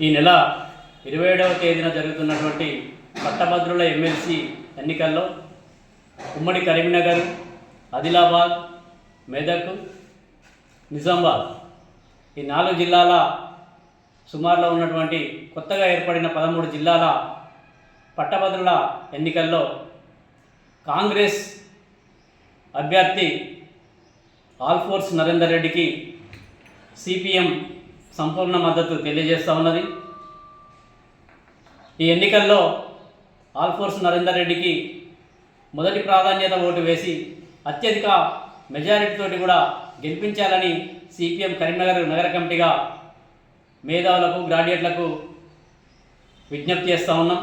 ఈ నెల ఇరవై ఏడవ తేదీన జరుగుతున్నటువంటి పట్టభద్రుల ఎమ్మెల్సీ ఎన్నికల్లో ఉమ్మడి కరీంనగర్ ఆదిలాబాద్ మెదక్ నిజామాబాద్ ఈ నాలుగు జిల్లాల సుమారులో ఉన్నటువంటి కొత్తగా ఏర్పడిన పదమూడు జిల్లాల పట్టభద్రుల ఎన్నికల్లో కాంగ్రెస్ అభ్యర్థి ఆల్ఫోర్స్ నరేందర్ రెడ్డికి సిపిఎం సంపూర్ణ మద్దతు తెలియజేస్తూ ఉన్నది. ఈ ఎన్నికల్లో ఆల్ఫోర్స్ నరేందర్ రెడ్డికి మొదటి ప్రాధాన్యత ఓటు వేసి అత్యధిక మెజారిటీతోటి కూడా గెలిపించాలని సిపిఎం కరీంనగర్ నగర కమిటీగా మేధావులకు గ్రాడ్యుయేట్లకు విజ్ఞప్తి చేస్తూ ఉన్నాం.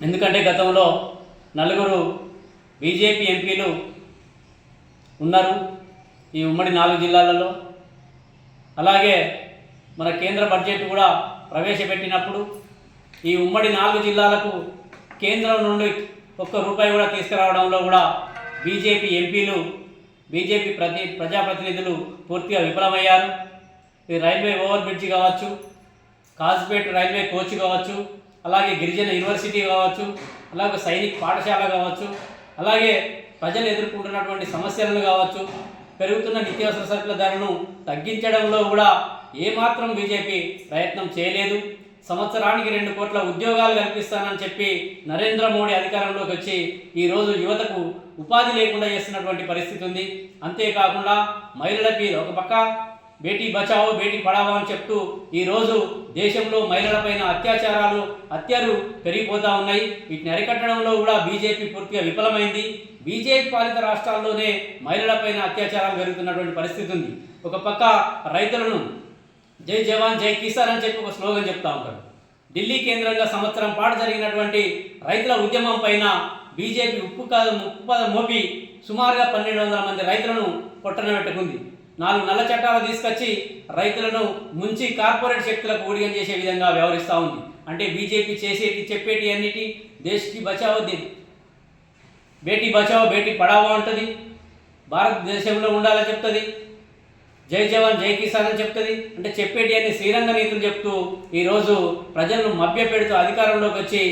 ఎందుకంటే గతంలో నలుగురు బీజేపీ ఎంపీలు ఉన్నారు ఈ ఉమ్మడి నాలుగు జిల్లాలలో. అలాగే మన కేంద్ర బడ్జెట్ కూడా ప్రవేశపెట్టినప్పుడు ఈ ఉమ్మడి నాలుగు జిల్లాలకు కేంద్రం నుండి ఒక్క రూపాయి కూడా తీసుకురావడంలో కూడా బీజేపీ ఎంపీలు బీజేపీ ప్రతి ప్రజాప్రతినిధులు పూర్తిగా విఫలమయ్యారు. ఈ రైల్వే ఓవర్ బ్రిడ్జ్ కావచ్చు కాజ్పేట్ రైల్వే కోచ్ కావచ్చు అలాగే గిరిజన యూనివర్సిటీ కావచ్చు అలాగే సైనిక్ పాఠశాల కావచ్చు అలాగే ప్రజలు ఎదుర్కొంటున్నటువంటి సమస్యలను కావచ్చు పెరుగుతున్న నిత్యావసర సరుకుల ధరను తగ్గించడంలో కూడా ఏమాత్రం బీజేపీ ప్రయత్నం చేయలేదు. సంవత్సరానికి రెండు కోట్ల ఉద్యోగాలు కల్పిస్తానని చెప్పి నరేంద్ర మోడీ అధికారంలోకి వచ్చి ఈరోజు యువతకు ఉపాధి లేకుండా చేస్తున్నటువంటి పరిస్థితి ఉంది. అంతేకాకుండా మహిళలకి ఒక పక్క బేటీ బచావో బేటీ పడావో అని చెప్తూ ఈరోజు దేశంలో మహిళలపైన అత్యాచారాలు హత్యలు పెరిగిపోతూ ఉన్నాయి. వీటిని అరికట్టడంలో కూడా బీజేపీ పూర్తిగా విఫలమైంది. బీజేపీ పాలిత రాష్ట్రాల్లోనే మహిళలపైన అత్యాచారాలు పెరుగుతున్నటువంటి పరిస్థితి ఉంది. ఒక పక్క రైతులను జై జవాన్ జై కిసాన్ అని చెప్పి ఒక స్లోగన్ చెప్తా ఉంటారు. ఢిల్లీ కేంద్రంగా సంవత్సరం పాటు జరిగినటువంటి రైతుల ఉద్యమం పైన బీజేపీ ఉప్పు కాదు ఉప్పు పద మోపి సుమారుగా పన్నెండు వందల మంది రైతులను పొట్టనబెట్టుకుంది నాలుగు నల్ల చట్టాలు తీసుకొచ్చి రైతులను ముంచి కార్పొరేట్ శక్తులకు ఊడిగం చేసే విధంగా వ్యవహరిస్తూ ఉంది. అంటే బీజేపీ చేసేటి చెప్పేటి అన్నిటి దేశ్కి బచావో దే బేటీ బచావో బేటీ పడావో అంటుంది. భారతదేశంలో ఉండాలని చెప్తుంది. జై జవాన్ జై కిసాన్ అని చెప్తుంది. అంటే చెప్పేటి అని శ్రీరంగ నీతులు చెప్తూ ఈరోజు ప్రజలను మభ్యపెడుతూ అధికారంలోకి వచ్చి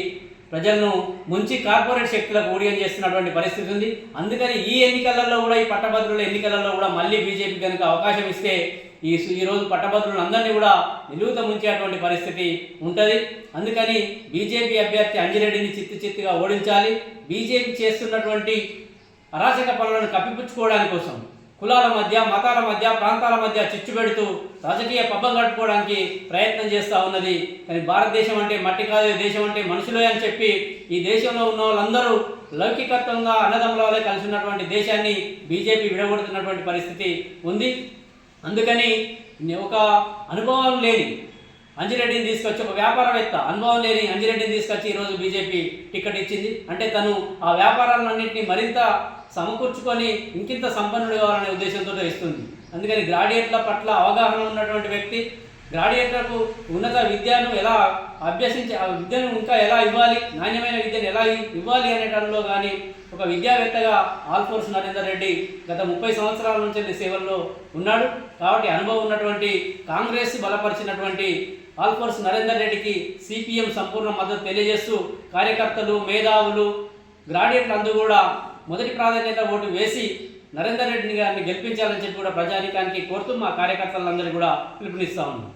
ప్రజలను ముంచి కార్పొరేట్ శక్తులకు ఊడియం చేస్తున్నటువంటి పరిస్థితి ఉంది. అందుకని ఈ ఎన్నికలలో కూడా ఈ పట్టభద్రుల ఎన్నికలలో కూడా మళ్ళీ బీజేపీ కనుక అవకాశం ఇస్తే ఈ ఈరోజు పట్టభద్రులందరినీ కూడా నిలువుత ముంచేటువంటి పరిస్థితి ఉంటుంది. అందుకని బీజేపీ అభ్యర్థి అంజిరెడ్డిని చిత్తు చిత్తుగా ఓడించాలి. బీజేపీ చేస్తున్నటువంటి అరాచక పనులను కప్పిపుచ్చుకోవడానికి కోసం కులాల మధ్య మతాల మధ్య ప్రాంతాల మధ్య చిచ్చు పెడుతూ రాజకీయ పబ్బం కట్టుకోవడానికి ప్రయత్నం చేస్తూ ఉన్నది. కానీ భారతదేశం అంటే మట్టి కాదు దేశం అంటే మనుషులే అని చెప్పి ఈ దేశంలో ఉన్న వాళ్ళందరూ లౌకికత్వంగా అన్నదమ్ముల కలిసి ఉన్నటువంటి దేశాన్ని బీజేపీ విడగొడుతున్నటువంటి పరిస్థితి ఉంది. అందుకని ఒక అనుభవం లేని అంజిరెడ్డిని తీసుకొచ్చి ఒక వ్యాపారవేత్త అనుభవం లేని అంజిరెడ్డిని తీసుకొచ్చి ఈరోజు బీజేపీ టికెట్ ఇచ్చింది. అంటే తను ఆ వ్యాపారాలన్నింటినీ మరింత సమకూర్చుకొని ఇంకింత సంపన్నుడు కావాలనే ఉద్దేశంతో ఇస్తుంది. అందుకని గ్రాడ్యుయేట్ల పట్ల అవగాహన ఉన్నటువంటి వ్యక్తి గ్రాడ్యుయేట్లకు ఉన్నత విద్యను ఎలా అభ్యసించి ఆ విద్యను ఇంకా ఎలా ఇవ్వాలి? నాణ్యమైన విద్యను ఎలా ఇవ్వాలి అనేటంలో కానీ ఒక విద్యావేత్తగా ఆల్ఫోర్స్ నరేందర్ రెడ్డి గత ముప్పై సంవత్సరాల నుంచి సేవల్లో ఉన్నాడు. కాబట్టి అనుభవం ఉన్నటువంటి కాంగ్రెస్ బలపరిచినటువంటి ఆల్ఫోర్స్ నరేందర్ రెడ్డికి సిపిఎం సంపూర్ణ మద్దతు తెలియజేస్తూ కార్యకర్తలు మేధావులు గ్రాడ్యుయేట్లు అందరూ కూడా మొదటి ప్రాధాన్యత ఓటు వేసి నరేందర్ రెడ్డిని గారిని గెలిపించాలని చెప్పి కూడా ప్రజానికానికి కోరుతూ మా కార్యకర్తలందరూ కూడా పిలుపునిస్తా ఉన్నాం.